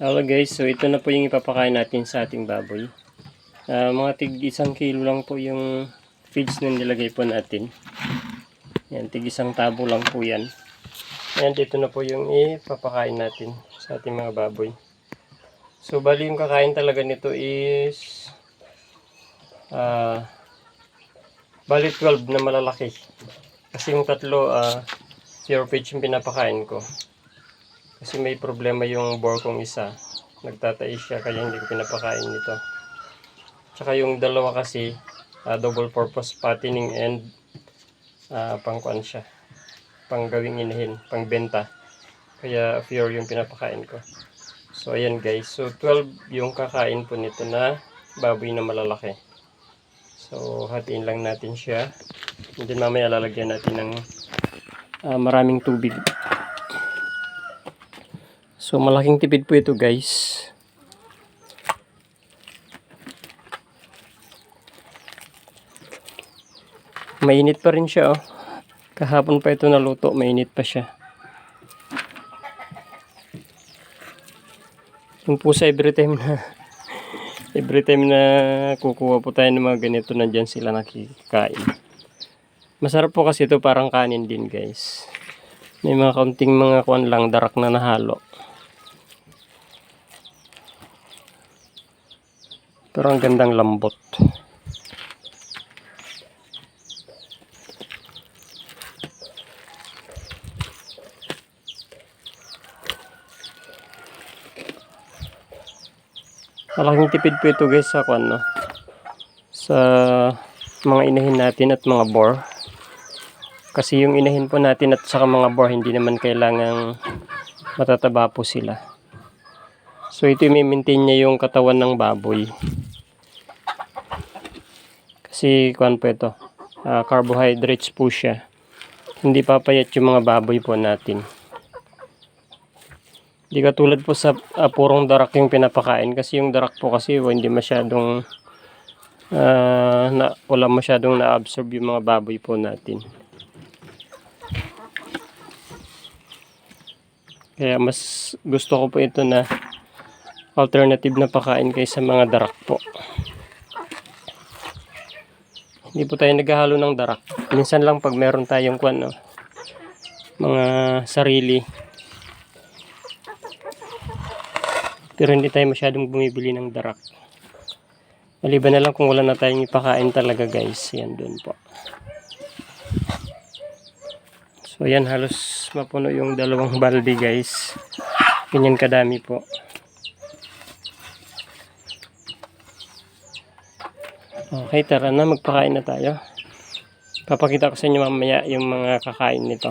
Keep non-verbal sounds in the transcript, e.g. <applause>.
Hello guys, so ito na po yung ipapakain natin sa ating baboy. Ah, mga tig isang kilo lang po yung feeds na nilagay po natin. Yan, tig isang tabo lang po yan. And ito na po yung ipapakain natin sa ating mga baboy. So bali yung kakain talaga nito is ah bali 12 na malalaki. Kasi yung tatlo ah zero feeds yung pinapakain ko. Kasi may problema yung bore kong isa. Nagtatai siya kaya hindi ko pinapakain nito. Tsaka yung dalawa kasi ah, double purpose fattening and uh, pangkuan siya. Pang gawing inahin, pang benta. Kaya pure yung pinapakain ko. So ayan guys, so 12 yung kakain po nito na baboy na malalaki. So hatiin lang natin siya. And then mamaya lalagyan natin ng ah, maraming tubig. So malaking tipid po ito guys. Mainit pa rin siya oh. Kahapon pa ito naluto, mainit pa siya. Yung pusa every time na <laughs> every time na kukuha po tayo ng mga ganito nandyan sila nakikain. Masarap po kasi ito parang kanin din guys. May mga kaunting mga kuan lang darak na nahalo. Pero ang gandang lambot. Malaking tipid po ito guys sa kwan no. Sa mga inahin natin at mga bore. Kasi yung inahin po natin at saka mga bore hindi naman kailangang matataba po sila. So ito yung maintain niya yung katawan ng baboy. Kasi kuan po ito. ah, carbohydrates po siya. Hindi papayat yung mga baboy po natin. Hindi katulad po sa ah, purong darak yung pinapakain kasi yung darak po kasi oh, hindi masyadong ah, na, wala masyadong na-absorb yung mga baboy po natin. Kaya mas gusto ko po ito na alternative na pakain kaysa mga darak po. Hindi po tayo naghahalo ng darak. Minsan lang pag meron tayong kwan, no, mga sarili. Pero hindi tayo masyadong bumibili ng darak. Maliban na lang kung wala na tayong ipakain talaga guys. Yan doon po. So yan halos mapuno yung dalawang balde guys. Ganyan kadami po. Okay, tara na, magpakain na tayo. Papakita ko sa inyo mamaya yung mga kakain nito.